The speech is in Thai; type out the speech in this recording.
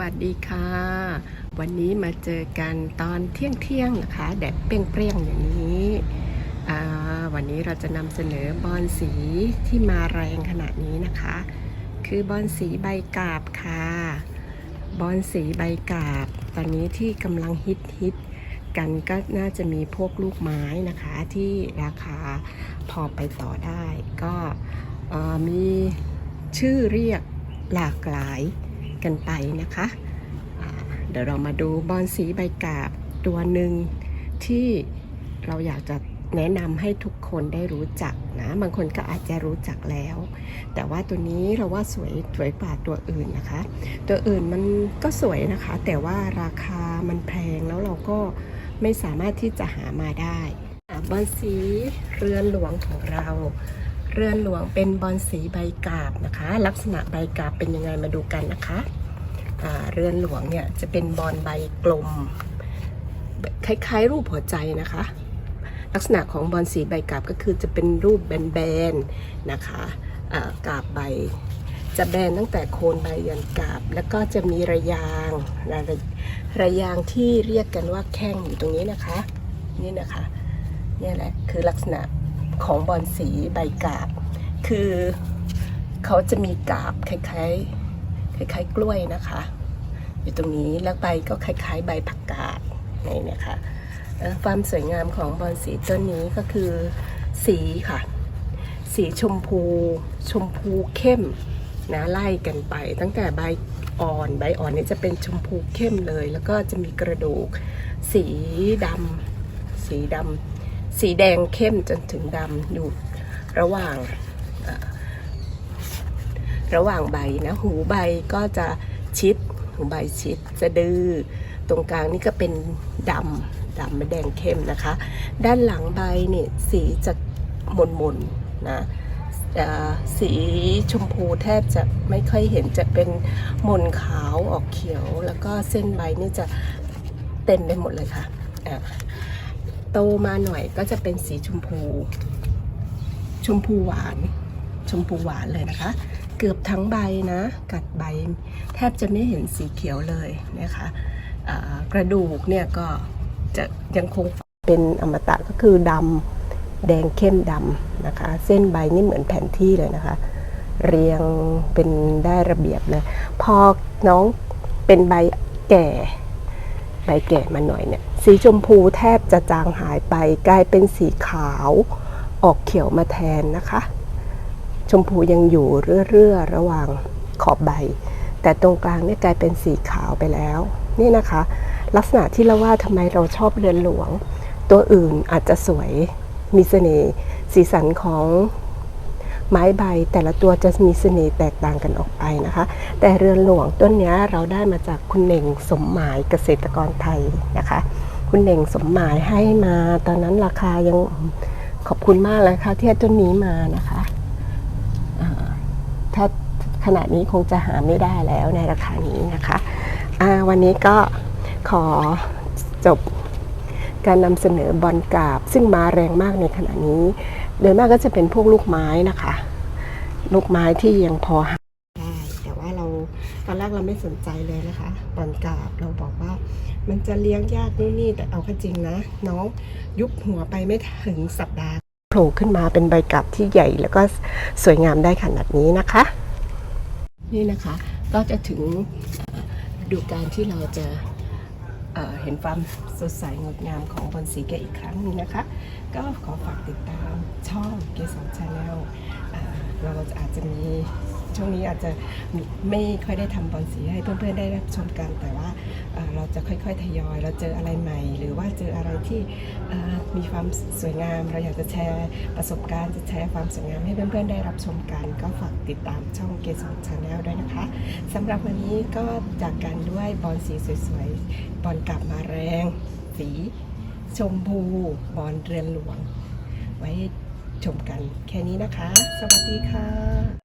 วัสดีค่ะ วันนี้มาเจอกันตอนเที่ยงเที่ยงๆนะคะแดดเปรี้ยงๆอย่างนี้วันนี้เราจะนำเสนอบอลสีที่มาแรงขนาดนี้นะคะ คือบอลสีใบกาบค่ะ บอลสีใบกาบ ตอนนี้ที่กำลังฮิตฮิตกันก็น่าจะมีพวกลูกไม้นะคะที่ราคาพอไปต่อได้ ก็มีชื่อเรียกหลากหลาย กันไปนะคะเดี๋ยวเรามาดูบอลสีใบกาบตัวหนึ่งที่เราอยากจะแนะนำให้ทุกคนได้รู้จักนะ บางคนก็อาจจะรู้จักแล้ว แต่ว่าตัวนี้เราว่าสวยสวยกว่าตัวอื่นนะคะ ตัวอื่นมันก็สวยนะคะ แต่ว่าราคามันแพงแล้วเราก็ไม่สามารถที่จะหามาได้บอลสีเรือนหลวงของเรา เรือนหลวงเป็นบอลสีใบกาบนะคะ ลักษณะใบกาบเป็นยังไงมาดูกันนะคะเรือนหลวงเนี่ยจะเป็นบอลใบกลม คล้ายๆ รูปหัวใจนะคะ ลักษณะของบอลสีใบกาบก็คือจะเป็นรูปแบนๆนะคะกาบใบจะแบนตั้งแต่โคนใบยันกาบ แล้วก็จะมีระยางระระยางที่เรียกกันว่าแข้งอยู่ตรงนี้นะคะ นี่นะคะนี่แหละคือลักษณะ ของบอลสีใบกาบ คือเขาจะมีกาบคล้ายๆคล้ายๆกล้วยนะคะ อยู่ตรงนี้แล้วใบก็คล้าย ๆ ใบผักกาดนี่นะคะเอ่อความสวยงามของบอลสีต้นนี้ก็คือสีค่ะ สีชมพูชมพูเข้มนะไล่กันไป ตั้งแต่ใบอ่อนใบอ่อนนี่จะเป็นชมพูเข้มเลย แล้วก็จะมีกระดูก สีดำสีดำ สีแดงเข้มจนถึงดำอยู่ระหว่างระหว่างใบนะหูใบก็จะชิดหูใบชิดจะดื้อตรงกลางนี่ก็เป็นดำดำไม่แดงเข้มนะคะ ด้านหลังใบเนี่ยสีจะมนๆนนะสีชมพูแทบจะไม่ค่อยเห็นจะเป็นมนขาวออกเขียว แล้วก็เส้นใบนี่จะเต็มไปหมดเลยค่ะอะ โตมาหน่อยก็จะเป็นสีชมพู ชมพูหวาน ชมพูหวานเลยนะคะ เกือบทั้งใบนะ กัดใบ แทบจะไม่เห็นสีเขียวเลยนะคะกระดูกเนี่ยก็จะยังคงเป็นอมตะก็คือดำแดงเข้มดำนะคะ เส้นใบนี่เหมือนแผนที่เลยนะคะ เรียงเป็นได้ระเบียบเลย พอน้องเป็นใบแก่ ใบแก่มาหน่อยเนี่ย สีชมพูแทบจะจางหายไปกลายเป็นสีขาวออกเขียวมาแทนนะคะ ชมพูยังอยู่เรื่อๆระหว่างขอบใบ แต่ตรงกลางเนี่ยกลายเป็นสีขาวไปแล้ว นี่นะคะ ลักษณะที่เราว่าทำไมเราชอบเรือนหลวง ตัวอื่นอาจจะสวยมีเสน่ห์สีสันของ ไม้ใบแต่ละตัวจะมีเสน่ห์แตกต่างกันออกไปนะคะ แต่เรือนหลวงต้นนี้เราได้มาจากคุณเน่งสมหมายเกษตรกรไทยนะคะ คุณเน่งสมหมายให้มาตอนนั้นราคายังขอบคุณมากเลยค่ะที่ให้ต้นนี้มานะคะถ้าขนาดนี้คงจะหาไม่ได้แล้วในราคานี้นะคะวันนี้ก็ขอจบการนำเสนอบอลกราบ ซึ่งมาแรงมากในขณะนี้ โดยมากก็จะเป็นพวกลูกไม้นะคะ ลูกไม้ที่ยังพอหาได้แต่ว่าเราตอนแรกเราไม่สนใจเลยนะคะบอลกราบเราบอกว่า มันจะเลี้ยงยากนู่นนี่แต่เอาเข้าจริงนะน้องยุบหัวไปไม่ถึงสัปดาห์โผล่ขึ้นมาเป็นใบกาบที่ใหญ่แล้วก็สวยงามได้ขนาดนี้นะคะ นี่นะคะก็จะถึงดูการที่เราจะ เห็นความสดใสงดงามของบอลสีแกอีกครั้งหนึงนะคะ ก็ขอฝากติดตามช่องเกสรชาแนลเราอาจจะมี ช่วงนี้อาจจะไม่ค่อยได้ทำบอลสีให้เพื่อนๆได้รับชมกัน แต่ว่าเราจะค่อยๆทยอย เราเจออะไรใหม่ หรือว่าเจออะไรที่มีความสวยงาม เราอยากจะแชร์ประสบการณ์จะแชร์ความสวยงามให้เพื่อนๆได้รับชมกัน ก็ฝากติดตามช่องเกสรชาแนลด้วยนะคะสำหรับวันนี้ก็จากกันด้วยบอลสีสวยๆบอลกลับมาแรง สีชมพูบอลเรือนหลวง ไว้ชมกันแค่นี้นะคะ สวัสดีค่ะ